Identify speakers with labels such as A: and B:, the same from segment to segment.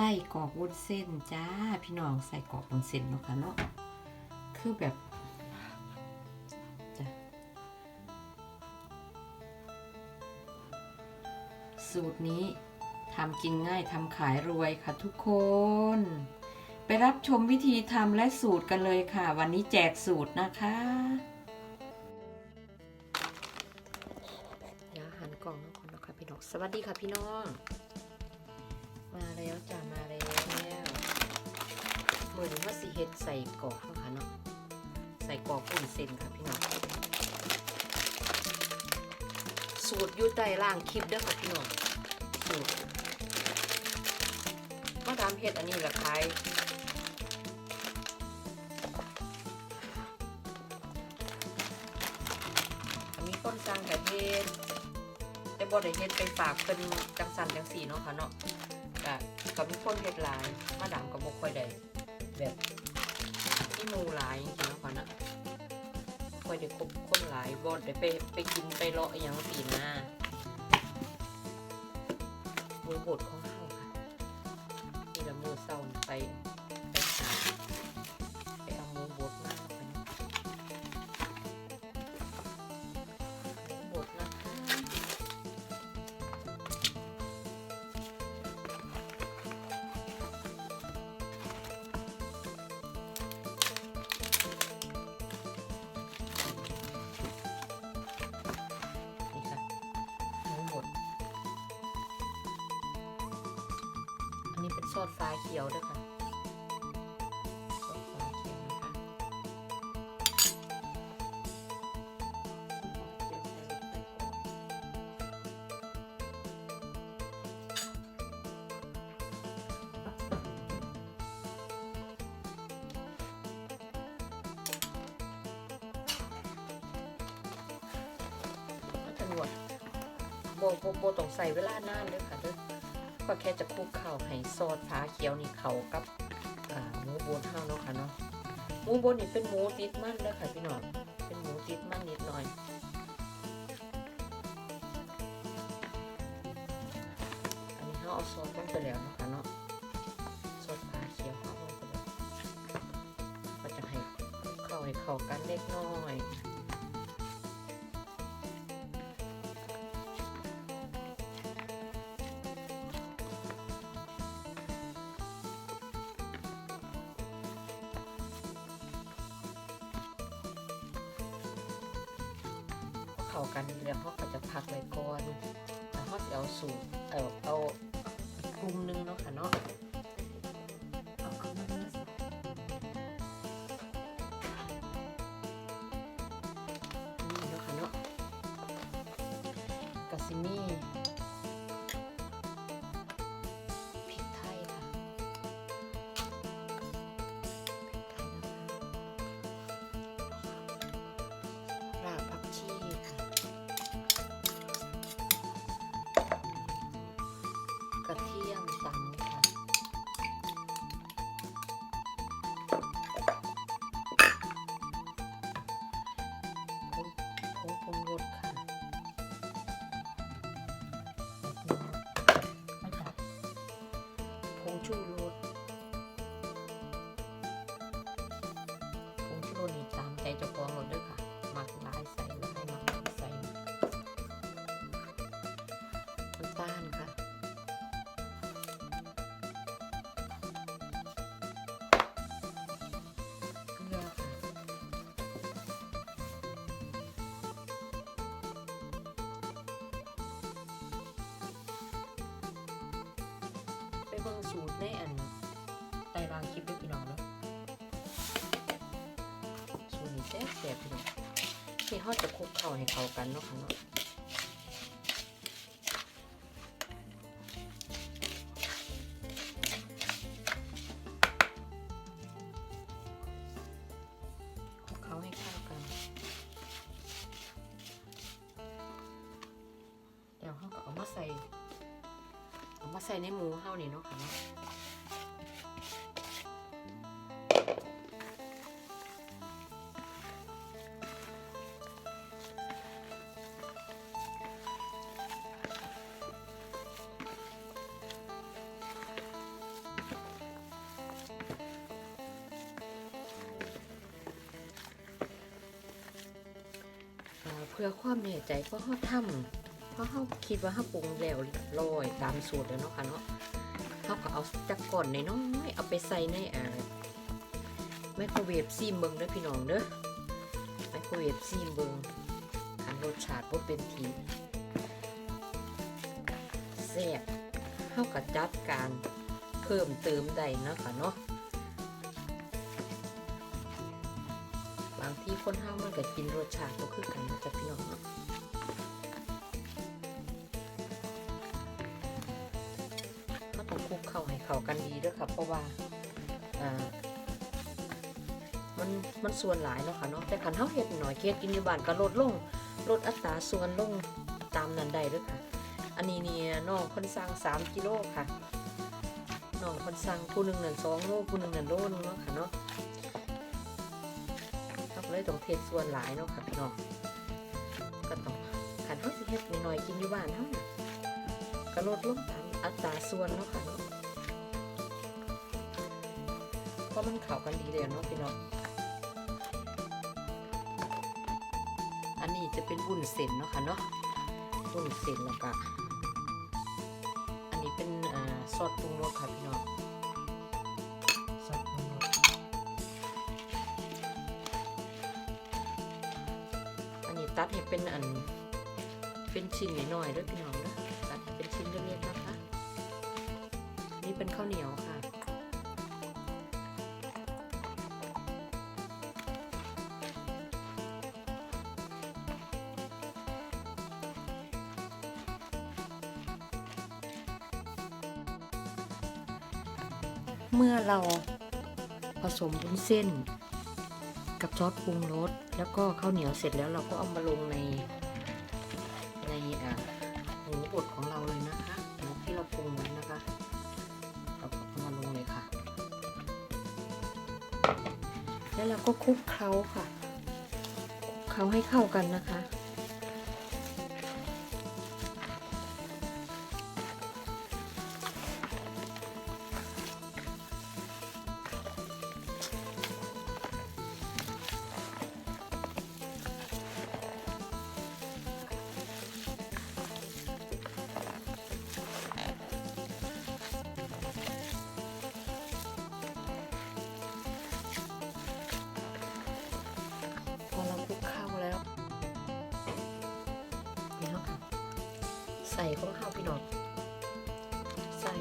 A: ส้กรอกวุ้นเส้นจ้าพี่น้องใส่กรอกวุ้นเส้นเนาะค่ะเนาะคือแบบสูตรนี้ทำกินง่ายทำขายรวยค่ะทุกคน ไปรับชมวิธีทำและสูตรกันเลยค่ะ วันนี้แจกสูตรนะคะเดี๋ยวหันกล่องน้องคนนะคะพี่น้องสวัสดีค่ะพี่น้อง มาแล้วจ้ามาแล้วมือนว่าสิเฮ็ดใส่กรอกเนาค่ะเนาะใส่กรอกอุ่นเส้นค่ะพี่น้องสูตรอยู่ใต้ล่างคลิปเด้อค่ะพี่น้องสูตรมาทำเฮ็ดอันนี้ละขายมีคนสั่งกับเฮ็ดแต่บ่ได้เฮ็ดไปฝากเพิ่นจังสันจังสีเนาะค่ะเนาะ ก็ก็มีคนเฮ็ดหลาย มาดามก็บ่ค่อยได้แบบที่หมู่หลายจริงๆเนาะค่ะเนะค่อยได้คบคนหลายบ่ได้ไปไปกินไปเลาะอหยังสี่นะมือบดของเฮาค่ะนี่ละมือเศร้าไป ซอสฟ้าเขียวด้วยค่ะซอสฟ้าเขียวนะคะก็จะนวดโบโบโบต้องใส่เวลานานเลยค่ะเด้อ ก็แค่จะคลุกเข่าให้ซอสฟ้าเขียวนี่เขากับหมูบนเฮาวเนาะค่ะเนาะหมูบนนี่เป็นหมูติดมันเด้อค่ะพี่น้องเป็นหมูติดมันนิดหน่อยอันนี้เขาเอาซอสลงไปแล้วเนาะคะเนาะซอสฟ้าเขียวเขาลงไปแล้วก็จะให้เข้าให้เข้ากันเล็กน้อยากันแล้วเขาก็จะพักไว้ก่อนแล้วเขาจะเอาสูตรเออเอาอีกกลุ่มหนึงเนาะค่ะเนาะนี่เนาะค่ะเนาะกาซิมี่ สูตรในอันไต่รางคลิปด้วยพี่น้องเนาะสูตรนี้แซ่บแซ่บพี่น้องที่เขาจะคลุกเข้าให้เข้ากันเนาะค่ะเนาะ ใส่ในหมูเฮานี่เนาะค่ะเพื่อความแน่ใจก็ห้อทำ เพราะเขาคิดว่าเขาปรุงแล้วลอยตามสูตรแล้วเนาะค่ะเนาะเขาก็เอาจักก่อนน้อยเอาไปใส่ในอ่าไมโครเวฟซีมเบิงเด้อพี่น้องเด้อไมโครเวฟซีมเบิงอันรสชาติว่าเป็นทีแซ่บเขาก็จัดการเพิ่มเติมได้เนาะค่ะเนาะบางที่คนห้ามันก็กินรสชาติก็คือกันนะจ๊ะพี่น้องเนาะ เข้าให้เข้ากันดีด้วยค่ะเพราะว่าอ่ามันมันส่วนหลายเนาะค่ะเนาะแต่ขันเท้าเห็ดหน่อยเฮ็ดกินอยู่บ้านก็ลดลงลดอัตราส่วนลงตามนั้นได้ด้วยค่ะ อันนี้เนี่ยน้องคนสั่ง3กิโลค่ะน้องคนสั่งผู้หนึ่งหนั่น2โลผู้หนึ่งหนั่นโลนึงเนาะค่ะเนาะเราก็เลยต้องเทศส่วนหลายเนาะค่ะพี่น้องก็ต้องขันเขาเฮ็ดหน้อยกินอยู่บ้านเท่านั้นก็ลดลงตามอัตราส่วนเนาะค่ะเนาะ ราะมันเข้ากันดีเลยเนาะพี่น้องอันนี้จะเป็นวุ้นเส้นเนาะค่ะเนาะวุ้นเส้นแล้วก็อันนี้เป็นซอสปรุงรสค่ะพี่น้องซอสปรุงรสอันนี้ตัดให้เป็นอันเป็นชิ้นหน่อยๆด้วยพี่น้องนะตัดให้เป็นชิ้นเล็กๆนะคะ นี่เป็นข้าวเหนียวค่ะ เมื่อเราผสมวุ้นเส้น กับซอสปรุงรสแล้วก็ข้าวเหนียวเสร็จแล้วเราก็เอามาลงใน ในหมูบดของเราเลยนะคะที่เราปรุงไว้นะคะเราก็เอามาลงเลยค่ะ แล้วเราก็คลุกเคล้าค่ะคลุกเคล้าให้เข้ากันนะคะ ใส่ข้าวข้าวพี่น้องใส่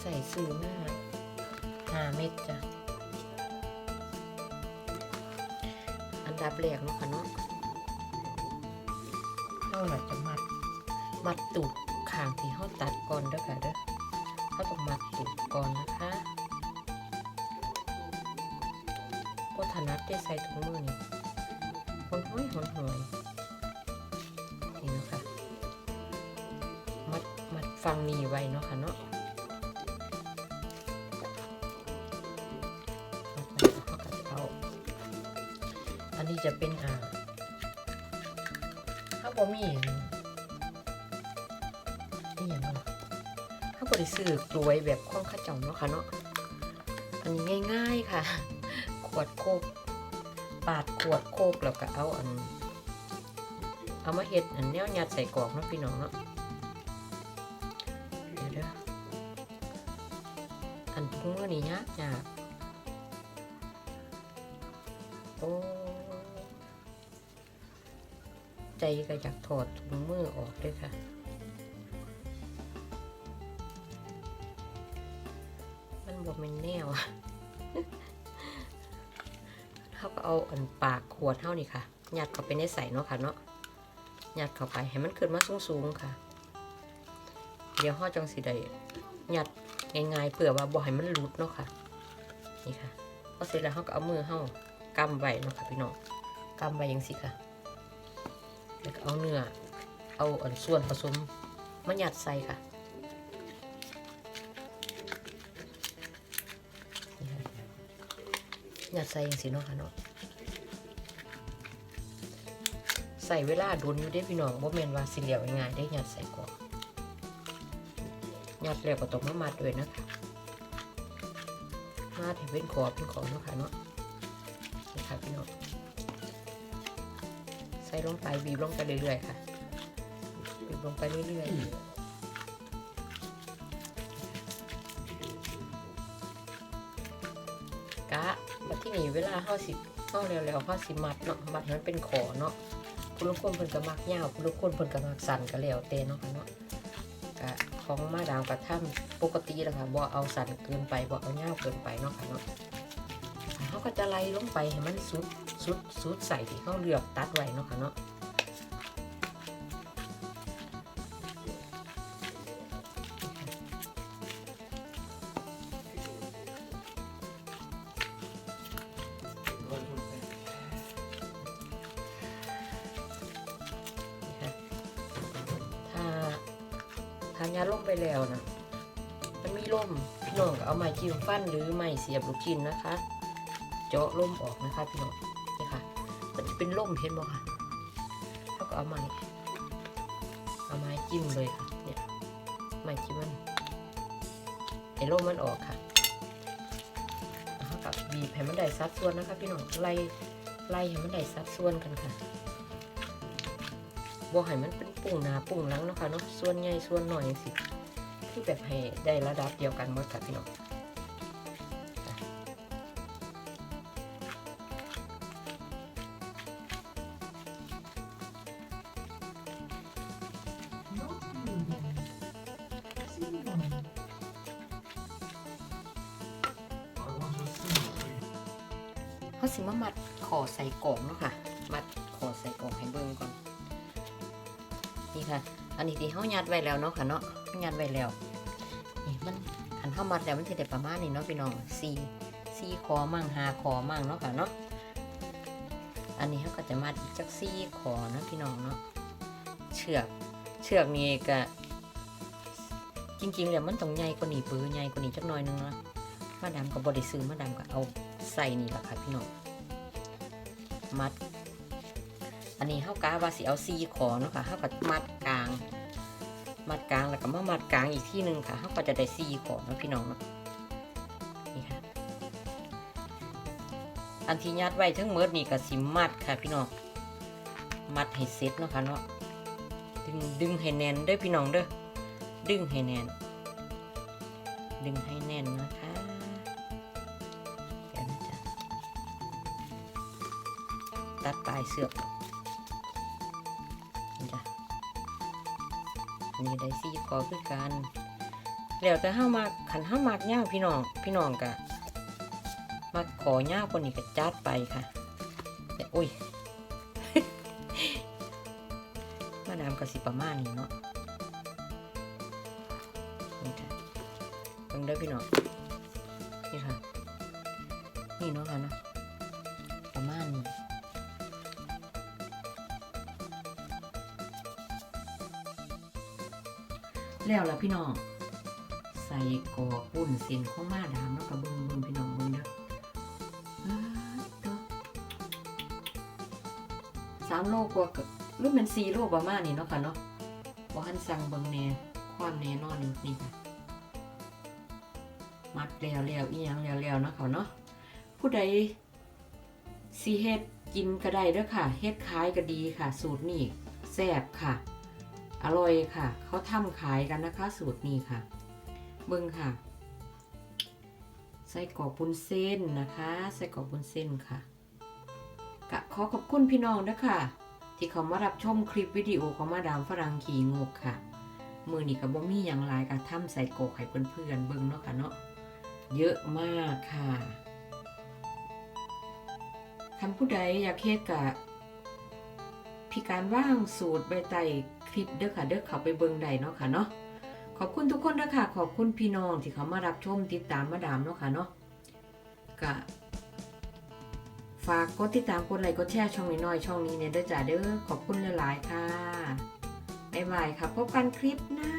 A: ใส่ซื้อหน้าหาเม็ดจ้ะอันดับแรกเนาะค่ะเนาะเราหลัจะมัดมัดตูดข้างที่เขาตัดก่อนเด้อค่ะเด้อเขาต้องมัดตูดก่อนนะคะก็ถนัดได้ใส่ถุงมือนี่หนหอยหนหอยนี่นะคะ ฟังนี่ไว้เนาะค่ะเนาะอันนี้จะเป็นอ่าถ้าบ่มีนี่อย่างเนาะถ้าบริสื่อกลวยแบบข้องข้าเจ้าเนาะค่ะเนาะอันนี้ง่าย ๆค่ะ ขวดโคกปาดขวดโคกแล้วก็เอาอัน เอามาเฮ็ดอันแนวยัดใส่กรอกเนาะพี่น้องเนาะากยากโอ้ใจก็อยากถอดถุงมือออกด้วยค่ะ มันบอกเป็นแนวอะเขาก็เอาอันปากขวดเท่านี่ค่ะหยัดเข้าไปในใส่เนาะค่ะเนาะหยัดเข้าไปให้มันขึ้นมาสูงๆค่ะ เดี๋ยวห่อจังสิได้ยัดง่ายๆเผื่อว่าบ่ให้มันหลุดเนาะค่ะ นี่ค่ะพอเสร็จแล้วเขาก็เอามือเฮากำไว้เนาะค่ะพี่น้องกำไว้ยังสิค่ะแล้วก็เอาเนื้อเอาอันส่วนผสมมายัดใส่ค่ะนี่ค่ะยัดใส่ยังสิเนาะค่ะเนาะใส่เวลาโดนอยู่ได้พี่น้องบ่แมนว่าสิเหลียวง่ายได้หยัดใส่ก่อนหยัดแล้วก็ต้องมามัดด้วยนะคะาถเป็นขอบเป็นขอบเนาะค่ะเนาะนี่ค่ะพี่น้องใส่ลงไปบีบลงไปเรื่อยๆค่ะ บีบลงไปเรื่อยๆกะที่นี่เวลาเฮาสิเฮาแล้วๆเฮาสิมัดเนาะมัดให้มันเป็นขอเนาะคุณลูกคนเพิ่นก็มักยาวคุณลูกคนเพิ่นก็มักสั้นก็แล้วแต่เนาะค่ะเนาะ ของมาดามกะทำปกติแล้วค่ะบ่เอาสันเกินไปบ่เอาเน่าเกินไปเนาะค่ะเนาะเขาก็จะไล่ลงไปให้มันสุดสุดสุดใส่ที่เขาเลือกตัดไว้เนาะค่ะเนาะ ยาล่มไปแล้วนะมันมีล่มพี่น้องก็เอาไม้จิ้มฟันหรือไม้เสียบลูกชิ้นนะคะ เจาะล่มออกนะคะพี่น้องนี่ค่ะ มันจะเป็นล่มเห็นบ่ค่ะแล้วก็เอาไม้เอาไม้จิ้มเลยค่ะเนี่ยไม้จิ้มมันไอ้ล่มมันออกค่ะแล้วก็บีบให้มันได้สัดส่วนนะคะพี่น้องไล่ไล่ให้มันได้สัดส่วนกันค่ะบ่ให้มันเป็น ปุ่งหนาปุ่งหลังเนาะค่ะเนาะส่วนใหญ่ส่วนหน่อยสิที่แบบให้ได้ระดับเดียวกันหมดค่ะพี่น้องค่ะเขาสิมามัดขอใส่กล่องเนาะค่ะ มัดขอใส่กล่องให้เบิ่งก่อน นี่ค่ะ อันนี้ที่เขายัดไว้แล้วเนาะค่ะเนาะยัดไว้แล้วนี่มันหันเข้ามัดแล้วมันจะได้ประมาณนี้เนาะพี่น้องสี่สี่คอมั่งหาคอมั่งเนาะค่ะเนาะอันนี้เขาก็จะมัดอีกจักสี่คอเนาะพี่น้องเนาะเชือกเชือกนี่ก็จริงๆแล้วมันต้องใหญ่กว่านี้ปื้อใหญ่กว่านี้จักหน่อยนึงนะมาดามก็บริซื้อมาดามก็เอาใส่นี่แหละค่ะพี่น้องมัด อันนี้เฮากาว่าสิเอาซีขอเนาะค่ะเฮาก็มัดกลาง มัดกลางแล้วก็มามัดกลางอีกที่หนึ่งค่ะเฮาก็จะได้ซีขอเนาะพี่น้องเนาะนี่ค่ะ อันที่ยัดไว้ทั้งหมดนี่ก็สิมัดค่ะพี่น้องมัดให้เสร็จเนาะค่ะเนาะดึงดึงให้แน่นเด้อพี่น้องเด้อดึงให้แน่น ดึงให้แน่นนะคะเดี๋ยวนะจ๊ะตัดปลายเสือก นี่ได้สี่กอคือกันแล้วแต่ห้ามากขันห้ามากเง่าพี่น้องพี่น้องกะมาขอเง่าคนนี้ก็จัดไปค่ะแต่อุ้ยมาดามกะสิประมาณนี้เนาะนี่ค่ะเบิ่งเด้อพี่น้องนี่ค่ะนี่เนาะค่ะเนาะประมาณนี้ แล้วล่ะพี่น้อง ใส่กอกปุ้นเส้นของมาดามเนาะกับเบิ่งเบิ่งพี่น้องเบิ่งเด้ออ้าวเด้อสามโลกว่ากับหรือเป็นสี่โลประมาณนี้เนาะค่ะเนาะบ่ทันสั่งเบิ่งแน่ความแน่นอนนี่ค่ะมัดแล้วแล้วอีหยังแล้วแล้วเนาะเขาเนาะผู้ใดสีเฮ็ดกินก็ได้เด้อค่ะ เฮ็ดขายก็ดีค่ะ สูตรนี้แซ่บค่ะ อร่อยค่ะ เขาทำขายกันนะคะ สูตรนี้ค่ะ เบิ่งค่ะ ใส่กรอกปุ้นเส้นนะคะ ใส่กรอกปุ้นเส้นค่ะกะขอขอบคุณพี่น้องนะคะที่เขามารับชมคลิปวิดีโอของมาดามฝรั่งขี่งกค่ะ มือนี้กับบ่มีอย่างไรกะทำใส่กรอกให้เพื่อนๆเบิ่งเนาะค่ะเนาะ เยอะมากค่ะคันผู้ใดอยากเฮ็ดกะ พี่การว่างสูตรใบไตคลิปเด้อค่ะ เด้อเขาไปเบิงใดเนาะค่ะเนาะขอบคุณทุกคนนะคะขอบคุณพี่น้องที่เขามารับชมติดตามมาดามเนาะค่ะเนาะกะฝากกดติดตามกดไลค์กดแชร์ช่องน้อยๆช่องนี้เนี่ยเด้อจ้าเด้อขอบคุณหลายๆค่ะบ๊ายบายค่ะพบกันคลิปหน้า